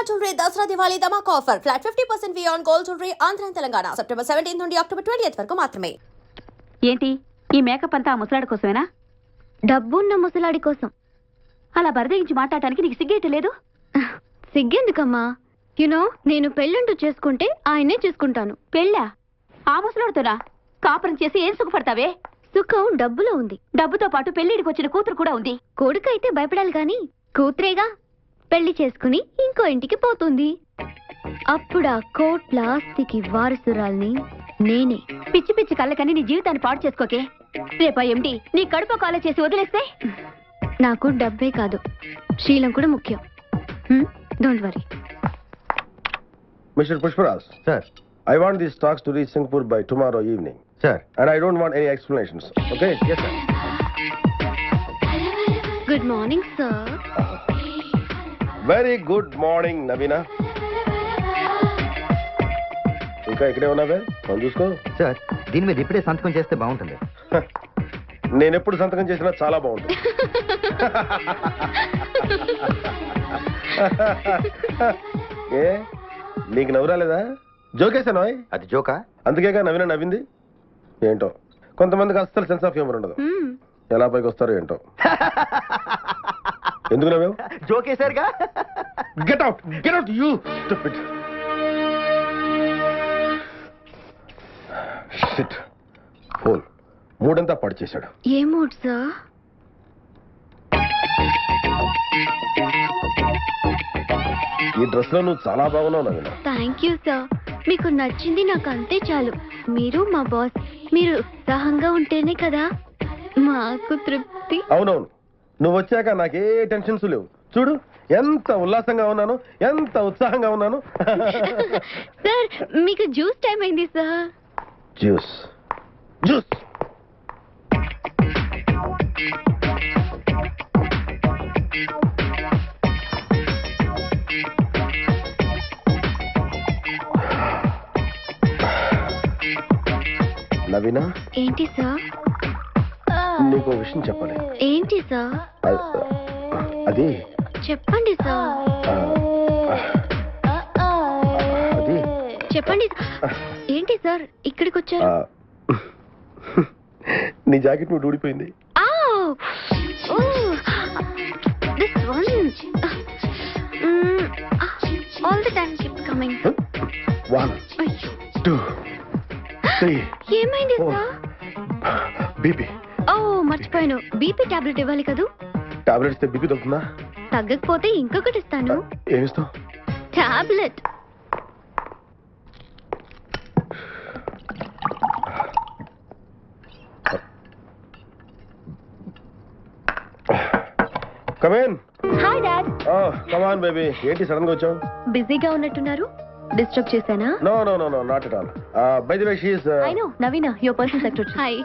అమ్మా jewellery Dasara Diwali ధమాక్ offer. Flat fifty percent on gold jewellery Andhra Telangana. September seventeen నుండి October twenty వరకు మాత్రమే. ఏంటి? ఈ మేకప్ అంతా ఆ ముసలాడి కోసమేనా? డబ్బున్న ముసలాడి కోసం. అలా బరదగించి మాట్లాడటానికి నీకు సిగ్గేట లేదు? సిగ్గెందుకమ్మా? యునో నేను పెళ్ళంటూ చేసుకుంటే ఆయనే చేసుకుంటాను. పెళ్ళా? ఆ ముసలాడితోనా? కాపురం చేసి ఏం సుఖపడతావే? సుఖం డబ్బులో ఉంది. డబ్బుతో పాటు పెళ్ళిడికి వచ్చిన కూతురు కూడా ఉంది. కొడుకైతే భయపడాలి గాని కూతురేగా? పెళ్ళి చేసుకుని ఇంకో ఇంటికి పోతుంది అప్పుడు ఆ కోట్ల ఆస్తికి వారసురాల్ని నేనే పిచ్చి పిచ్చి కళ్ళకని నీ జీవితాన్ని పాడు చేసుకోకే రేపా ఎండి నీ కడుపు కాల చేసి వదిలేస్తే నాకు డబ్బే కాదు శీలం కూడా ముఖ్యం don't worry Mr. Pushparaj, Sir, I want these stocks to reach Singapore by tomorrow evening. sir. And I don't want any explanations. Okay? Yes, sir. Good morning sir Very good morning, Navina. ఇంకా ఇక్కడే ఉన్నావే? Phone చూసుకో. Sir దీని మీద ఇప్పుడే సంతకం చేస్తే బాగుంటుంది. నేను ఎప్పుడు సంతకం చేసినా చాలా బాగుంటుంది. ఏ? నీకు నవ్వు రాలేదా జోకేశాను అది జోకా? అందుకేగా నవీన నవ్వింది? ఏంటో? కొంతమందికి అస్సలు సెన్స్ ఆఫ్ హ్యూమర్ ఉండదు. ఎలా పైకి వస్తారో ఏంటో? ఎందుకు నవ్వావు? జోకేశారుగా get out get out you stupid shit phone మూడంతా పాడు చేశాడు. ఏ మూడ్ సార్? ఈ డ్రెస్లో నువ్వు చాలా బాగున్నావు నవీన. థ్యాంక్ యూ సార్ మీకు నచ్చింది నాకు అంతే చాలు. మీరు మా బాస్ మీరు ఉత్సాహంగా ఉంటేనే కదా మాకు తృప్తి. అవునవును. నువ్వు వచ్చాక నాకే టెన్షన్స్ లేవు. చూడు ఎంత ఉల్లాసంగా ఉన్నాను ఎంత ఉత్సాహంగా ఉన్నాను. సార్ మీకు జ్యూస్ టైం అయింది సార్. జ్యూస్. జ్యూస్. నవీనా? ఏంటి సార్? నీకు విషయం చెప్పాలి. ఏంటి సార్? అది చెప్పండి సార్. అది చెప్పండి. ఏంటి సార్? ఇక్కడికి వచ్చారు? నీ జాకెట్ నువ్వు ఊడిపోయింది. This one all the time keep coming one two three ఏమైంది. సార్? బీపీ. మర్చిపోయాను. బీపీ టాబ్లెట్ ఇవ్వాలి కదూ? టాబ్లెట్స్ ఇస్తే బీపీ తగ్గుతుందా తగ్గకపోతే ఇంకొకటి ఇస్తాను. ఏమిస్తావు tablet come on hi dad come on baby ఏంటి సడన్గా వచ్చావు? బిజీగా ఉన్నట్టున్నారు? డిస్టర్బ్ చేశానా? No no no no not at all by the way she's I know Naveena your personal secretary hi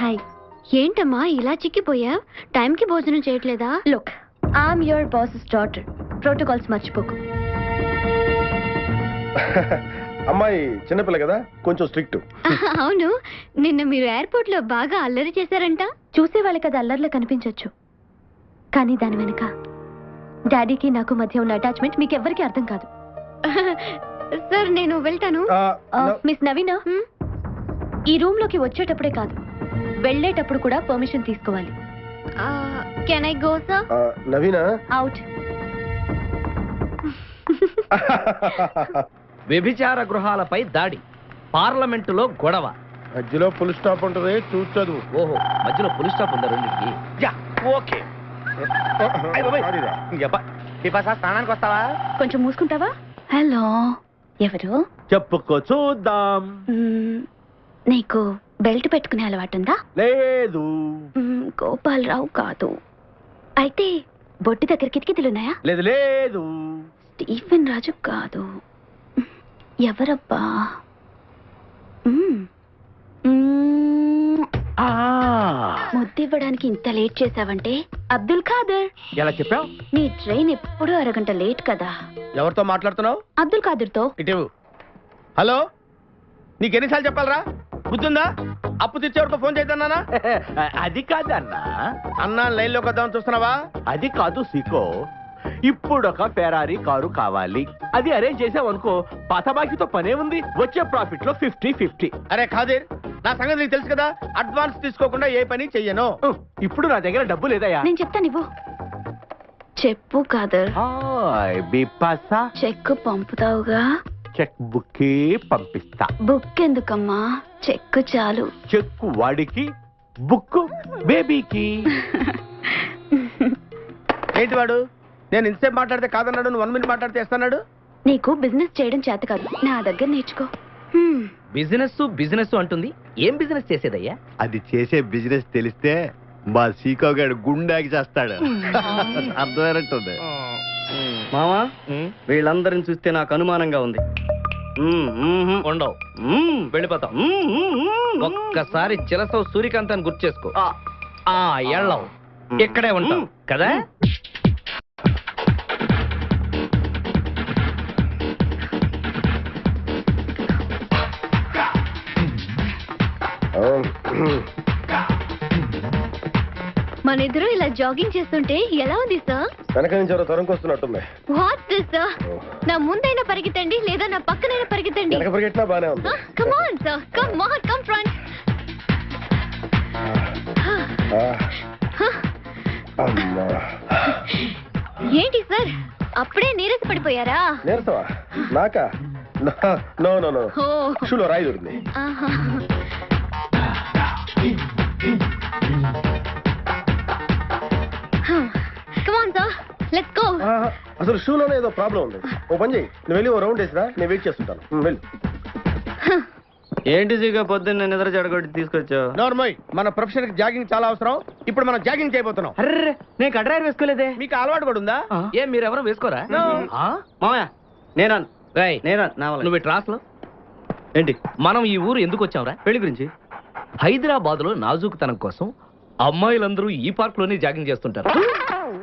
hi ఏంటమ్మా ఇలా చిక్కిపోయా? టైంకి భోజనం చేయట్లేదా? Look I'm your bosses daughter protocols మర్చిపోకు. అమ్మాయి చిన్నపిల్ల కదా కొంచెం స్ట్రిక్ట్. అవును నిన్న మీరు ఎయిర్పోర్ట్లో బాగా అల్లరి చేశారంట. చూసే వాళ్ళకి అది అల్లర్లో కనిపించొచ్చు. కానీ దాని వెనుక డాడీకి నాకు మధ్య ఉన్న అటాచ్మెంట్ మీకు ఎవ్వరికీ అర్థం కాదు. సార్ నేను వెళ్తాను. మిస్ నవీన? ఈ రూమ్లోకి వచ్చేటప్పుడే కాదు. వెళ్ళేటప్పుడు కూడా పర్మిషన్ తీసుకోవాలి. Can I go sir Naveena? Out వ్యభిచార గృహాలపై దాడి. పార్లమెంటులో గొడవ. మధ్యలో ఫుల్ స్టాప్ ఉంటుంది చూసి చదువు ఓహో మధ్యలో పోలీస్ స్టాప్ ఉందా రెండింటికి? Ya okay. స్నానానికి వస్తావా? కొంచెం మూసుకుంటావా? హలో ఎవరు? చెప్పుకో చూద్దాం. నీకు బెల్ట్ పెట్టుకునే అలవాటుందా? లేదు. గోపాలరావు కాదు. అయితే బొట్టి దగ్గర కిటికీలున్నాయా? లేదు లేదు. స్టీఫెన్ రాజు కాదు. ఎవరబ్బా. ముద్దివ్వడానికి ఇంత లేట్ చేసావంటే అబ్దుల్ ఖాదర్. ఎలా చెప్పావు? నీ ట్రైన్ ఎప్పుడూ అరగంట లేట్ కదా. ఎవరితో మాట్లాడుతున్నావు? అబ్దుల్ ఖాదర్తో. ఇటు హలో? నీకు ఎన్నిసార్లు చెప్పాలరా? గుర్తుందా? అప్పు తెచ్చేవాడితో ఫోన్ చేద్దానా అది కాదన్నా. అన్నా లైన్లోకి వద్దామని చూస్తున్నావా? అది కాదు సీకో. ఇప్పుడు ఒక ఫెరారీ కారు కావాలి. అది అరేంజ్ చేసావనుకో పాత బాకీతో పనే ఉంది. వచ్చే ప్రాఫిట్లో ఫిఫ్టీ ఫిఫ్టీ. అరే ఖాదీర్ నా సంగతి నీకు తెలుసు కదా? అడ్వాన్స్ తీసుకోకుండా ఏ పని చెయ్యను. ఇప్పుడు నా దగ్గర డబ్బు లేదయ్యా. నేను చెప్తాను ఇవ్వు చెప్పు కాదర్ హాయ్ బిపాసా. చెక్ పంపుతావుగా. చెక్ బుక్ పంపిస్తా. బుక్ ఎందుకమ్మా చెక్ చాలు. చెక్ వాడికి బుక్ బేబీకి. ఏంటి వాడు? నేను ఇంతసేపు మాట్లాడితే కాదన్నాడు నువ్వు వన్ మినిట్ మాట్లాడితే ఇస్తున్నాడు నీకు బిజినెస్ చేయడం చేత కాదు. నా దగ్గర నేర్చుకో. బిజినెస్ బిజినెస్ అంటుంది. ఏం బిజినెస్ చేసేదయ్యా? అది చేసే బిజినెస్ తెలిస్తే మా సీకో గారు గుండాకి చేస్తాడు. అర్థమైనట్టుంది. మామా వీళ్ళందరిని చూస్తే నాకు అనుమానంగా ఉంది. ఉండవు వెళ్ళిపోతాం. ఒక్కసారి చిలసవు సూర్యకాంతాన్ని గుర్తు చేసుకో. ఆ. ఎళ్ళవు ఇక్కడే ఉంటాం. కదా? మన ఇద్దరు ఇలా జాగింగ్ చేస్తుంటే ఎలా ఉంది సార్? వెనక నుంచి ఎవరో వాట్ దిస్ సార్ నా ముందైనా పరిగెత్తండి లేదా నా పక్కనైనా పరిగెత్తండి. వెనక పరిగెట్టినా బానే ఉంది. Come on sir come front అమ్మా. ఏంటి సార్ అప్పుడే నీరస పడిపోయారా? నీరసమా? నాకా? No no no. ఓ. షూలో రాయి దొరికింది. ఆహా. Go. ఆ, అసలు షూలోనే ఏదో ప్రాబ్లం ఉంది. ఓ పని చేయి నువ్వు వెళ్ళి ఓ రౌండ్ వేసిరా నేను వెయిట్ చేస్తుంటాను. ఉమ్, వెళ్ళు. ఏంటి సీగా పొద్దున్న నిద్ర చెడగొట్టి తీసుకొచ్చావు? నోర్మోయ్ మన ప్రొఫెషన్కి జాగింగ్ చాలా అవసరం. ఇప్పుడు మనం జాగింగ్ చేయబోతున్నాం. అర్రే నేను కడ్రాయర్ వేసుకోలేదే. మీకు అలవాటు కూడా ఉందా? ఏం మీరెవరు వేసుకోరా? No. ఆ? మామయ్య నేనా రాయ్ నేనా నువ్వు ఇటు రాసులో. ఏంటి? మనం ఈ ఊరు ఎందుకు వచ్చాంరా పెళ్ళి గురించి? హైదరాబాద్లో నాజూకుతనం కోసం అమ్మాయిలందరూ ఈ పార్క్లోనే జాగింగ్ చేస్తుంటారు.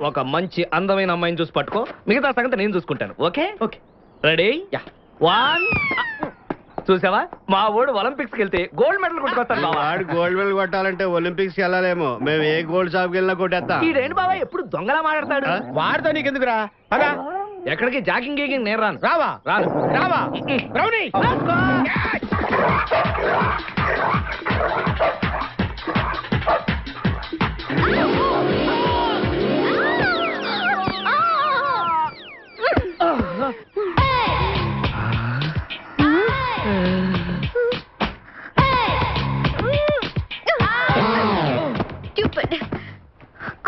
ఒక మంచి అందమైన అమ్మాయిని చూసి పట్టుకో. మిగతా సంగతి నేను చూసుకుంటాను. Okay? Okay. Ready ya. One చూసావా? మా ఓడు ఒలింపిక్స్కి వెళ్తే గోల్డ్ మెడల్ కొట్టుకొస్తాను బావా. వాడు గోల్డ్ మెడల్ కొట్టాలంటే ఒలింపిక్స్కి వెళ్ళాలేమో. మేము ఏ గోల్డ్ షాప్కి వెళ్ళినా కొట్టేస్తాం. ఈడేంటి బాబా ఎప్పుడు దొంగలా మాట్లాడతాడు? వాడితో నీకెందుకురా? అదా ఎక్కడికి? జాగింగ్ గీగింగ్ నేను రాను. రావా. రాను. రావా. Brownie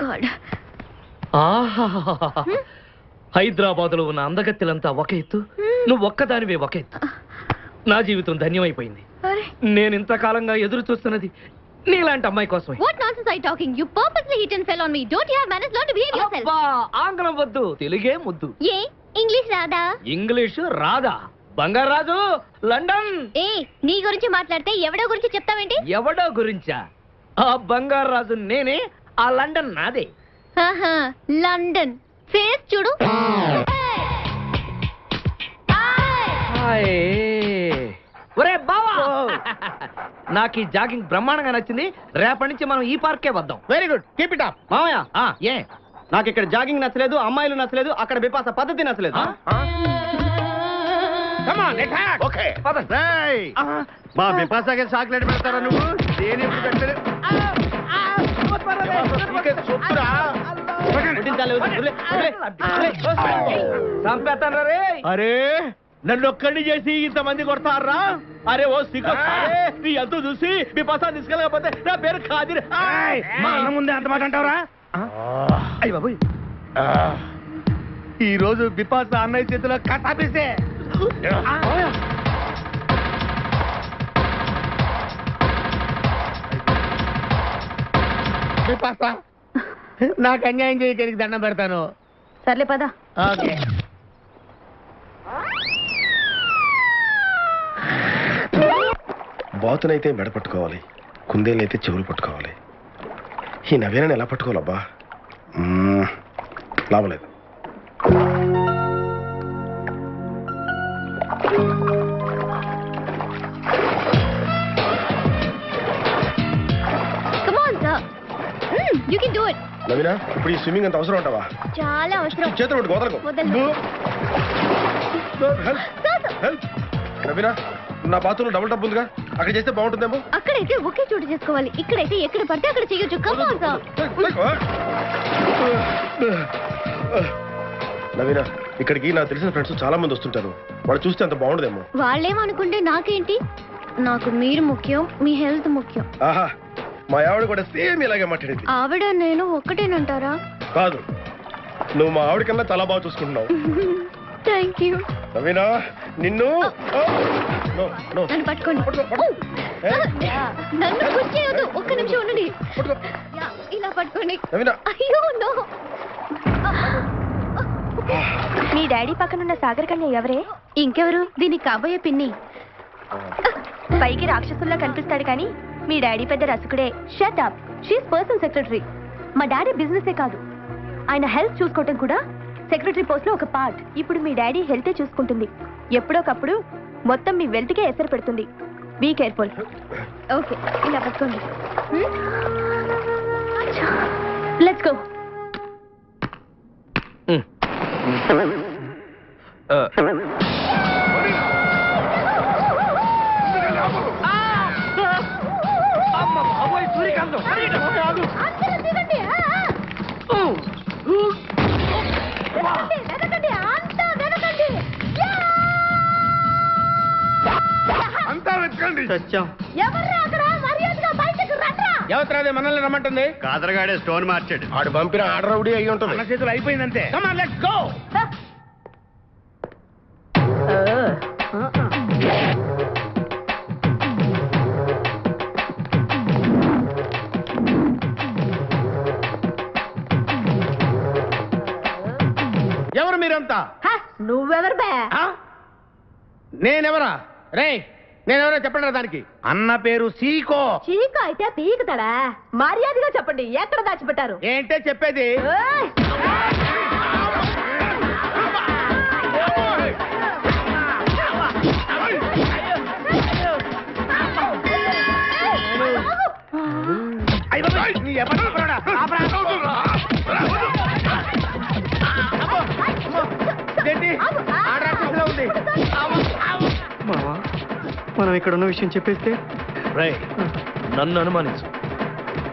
God. హైదరాబాద్లో ఉన్న అందగత్తెలంతా ఒక ఎత్తు నువ్వు ఒక్కదానివే ఒక ఎత్తు. నా జీవితం ధన్యమైపోయింది. నేను ఇంతకాలంగా ఎదురు చూస్తున్నది నీలాంటి అమ్మాయి కోసమే. Are you talking? You purposely hit and fell on me. Don't you have manners? Learn to behave yourself. అబ్బా, ఆంగ్లం వద్దు తెలుగే ముద్దు. ఏ? ఇంగ్లీష్ రాదా? ఇంగ్లీషు రాదా? బంగారాజు లండన్. ఏ నీ గురించి మాట్లాడితే ఎవడో గురించి చెప్తావేంటి? ఎవడో గురించా? ఆ బంగారాజు నేనే ఆ లండన్ నాదే. ఆహా, లండన్. ఫేస్ చూడు. హాయ్. ఒరే బావా. నాకు ఈ జాగింగ్ బ్రహ్మాండంగా నచ్చింది. రేపటి నుంచి మనం ఈ పార్కే వద్దాం. Very good keep it up మామయ్య ఆ, ఏ? నాకు ఇక్కడ జాగింగ్ నచ్చలేదు అమ్మాయిలు నచ్చలేదు అక్కడ బిపాస పద్ధతి నచ్చలేదు. ఆ? Come on attack okay. పదండి. ఆ, మా బిపాసకి చాక్లెట్ పెడతారా నువ్వు? దేని ఎప్పుడు పెట్టలేదు? చెప్పురా చంపేస్తాను రే అరే నన్ను ఒక్కడిని చేసి ఇంతమంది కొడతారా? అరే ఓ సిగ్గు. నీ ఎంత చూసి మీ పసా తీసుకెళ్ళకపోతే నా పేరు ఖాదిర్. మా అన్న ముందే అంత మాట అంటావరా? అయ్యి బాబు ఈ రోజు బిపాస అన్నయ్య చేతిలో కథాపిస్తే నాకు అన్యాయం చేయడానికి దండం పెడతాను. సర్లే పద. ఓకే. బాతునైతే మెడ పట్టుకోవాలి కుందేలైతే చెవులు పట్టుకోవాలి. ఈ నవీనని ఎలా పట్టుకోవాలబ్బా? మ్మ్, you can do it. Naveena ఇప్పుడు ఈ స్విమ్మింగ్ అంత అవసరం ఉంటావా చాలా అవసరం. చేతులు పట్టుకో వదలకు వదలను. హెల్ప్. నవీనా నా బాత్రూంలో డబుల్ టబ్ ఉందిగా? అక్కడ చేస్తే బాగుంటుందేమో? అక్కడైతే ఒకే చోటు చేసుకోవాలి. ఇక్కడైతే ఎక్కడ పడితే అక్కడ చేయొచ్చు. కమాన్ సార్ నవీనా ఇక్కడికి నాకు తెలిసిన ఫ్రెండ్స్ చాలా మంది వస్తుంటారు. వాళ్ళు చూస్తే అంత బాగుండదేమో. వాళ్ళేమనుకుంటే నాకేంటి? నాకు మీరు ముఖ్యం మీ హెల్త్ ముఖ్యం. ఆహా. మా ఆవిడ కూడా సేమ్ ఇలాగే మాట్లాడింది. ఆవిడ నేను ఒక్కటేనంటారా? కాదు. నువ్వు మా ఆవిడ కన్నా చాలా బాగా చూసుకుంటున్నావు. Thank you. నవీనా నిన్ను? పట్టుకోండి? నన్ను పుష్ చేయొద్దు. ఒక్క నిమిషం ఉండండి. ఇలా పట్టుకోండి. నవీనా. అయ్యో నో. మీ డాడీ పక్కనున్న సాగర్ కన్య ఎవరే? ఇంకెవరు? దీనికి కాబోయే పిన్ని. పైకి రాక్షసుల్లా కనిపిస్తాడు కానీ మీ డాడీ పెద్ద రసుకుడే. Shut up she's personal secretary మా డాడీ బిజినెసే కాదు. ఆయన హెల్త్ చూసుకోవటం కూడా సెక్రటరీ పోస్ట్లో ఒక పార్ట్ ఇప్పుడు మీ డాడీ హెల్తే చూసుకుంటుంది. ఎప్పుడోకప్పుడు మొత్తం మీ వెల్త్కే ఎసరు పెడుతుంది. బీ కేర్ఫుల్ ఓకే ఇలా పట్టుకోండి. Hmm? లెట్స్ గో ఎవరు మనల్ని రమ్మంటుంది? కాదరగాడే స్టోన్ మార్చాడు. ఆడు పంపిన ఆర్డర్ అయ్యి మన ఉంటుంది. చేతులు అయిపోయిందంతే. లెట్స్ గో ఎవరు మీరంతా? నువ్వెవరు బే? ఆ? నేనెవరా? రే నేనెవరో చెప్పండి దానికి? అన్న పేరు సీకో. చీక అయితే పీకుతాడా? మర్యాదగా చెప్పండి ఎక్కడ దాచిపెట్టారు? ఏంటే చెప్పేది? అయ్య బాబోయ్, నీ ఎవరు మనం ఇక్కడ ఉన్న విషయం చెప్పేస్తే? రై నన్ను అనుమానించు.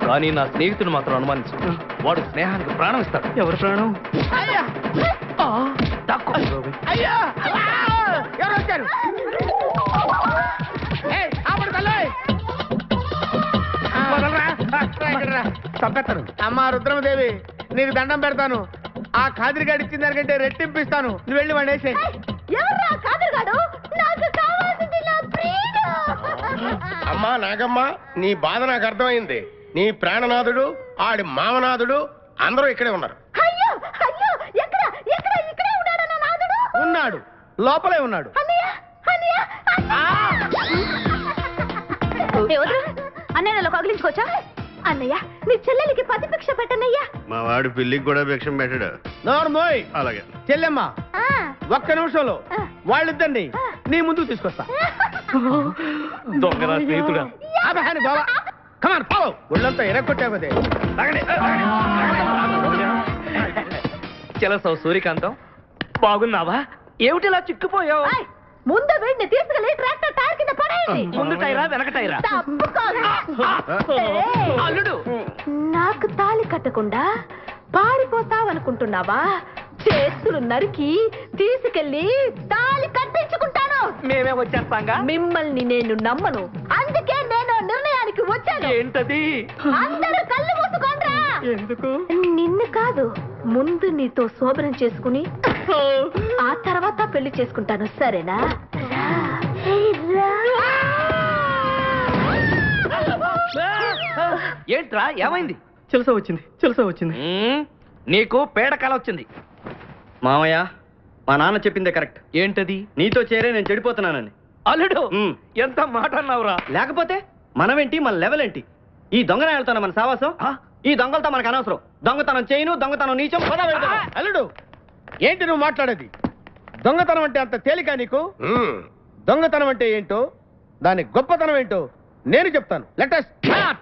కానీ నా స్నేహితుడు మాత్రం అనుమానించు. వాడు స్నేహానికి ప్రాణం ఇస్తాడు. ఎవరు ప్రాణం. చంపేస్తాను. అమ్మా రుద్రమదేవి నీకు దండం పెడతాను. ఆ ఖాదిరిగాడు ఇచ్చిన దానికంటే రెట్టింపిస్తాను నువ్వు వెళ్ళి వాడు నాగమ్మ నీ బాధ నాకు అర్థమైంది. నీ ప్రాణనాథుడు ఆడి మామనాథుడు అందరూ ఇక్కడే ఉన్నారు. అయ్యో అయ్యో ఎక్కడ ఎక్కడ ఇక్కడే ఉన్నాడు నా నాదుడు ఉన్నాడు. లోపలే ఉన్నాడు. అన్నయ్య అన్నయ్య ఎవరు అన్నయ్యలో కగిలించుకోవచ్చా? అన్నయ్య నీ చెల్లెలికి పతి భిక్ష పెట్టనయ్యా. మా వాడు పిల్లికి కూడా భిక్షం పెట్టాడు. అలాగే. చెల్లెమ్మ ఆ, ఒక్క నిమిషంలో వాళ్ళిద్దండి నీ ముందుకు తీసుకొస్తా. దొంగ నా స్నేహితుడా ఆపహాని బావా. కమాన్ పావు ఒళ్ళంతా ఎరగొట్టావదే చెలసవు సూర్యకాంతం. బాగున్నావా? ఏమిటిలా చిక్కుపోయావు? ముందు వీడిని తీసుకెళ్ళి ట్రాక్టర్ టైర్ కింద పడేయండి. ముందు టైరా వెనక టైరా? అల్లుడు! నాకు తాళి కట్టకుండా పారిపోతావనుకుంటున్నావా? చేతులు నరికి తీసుకెళ్ళి తాళి కట్టించుకుంటాను మేమే వచ్చేస్తాంగా? మిమ్మల్ని నేను నమ్మను. అందుకే నేను నిర్ణయానికి వచ్చాను. ఏంటది? అందరూ కళ్ళు మూసుకోండ్రా. ఎందుకు? నిన్ను కాదు ముందు నీతో శోభనం చేసుకుని ఆ తర్వాత పెళ్ళి చేసుకుంటాను సరేనా? ఏంట్రా ఏమైంది? చిలస వచ్చింది చిలస వచ్చింది. నీకు పేడ కల వచ్చింది. మామయ్య మా నాన్న చెప్పిందే కరెక్ట్. ఏంటది? నీతో చేరే నేను చెడిపోతున్నానని. అల్లుడు. ఎంత మాట అన్నావురా? లేకపోతే మనమేంటి మన లెవెల్ ఏంటి ఈ దొంగనాయాలతో మన సావాసం? ఆ? ఈ దొంగలతో మనకు అనవసరం. దొంగతనం చేయను దొంగతనం నీచం పద వెళ్దాం. అల్లుడు! ఏంటి నువ్వు మాట్లాడేది? దొంగతనం అంటే అంత తేలిక నీకు. దొంగతనం అంటే ఏంటో దాని గొప్పతనం ఏంటో నేను చెప్తాను. లెటెస్ట్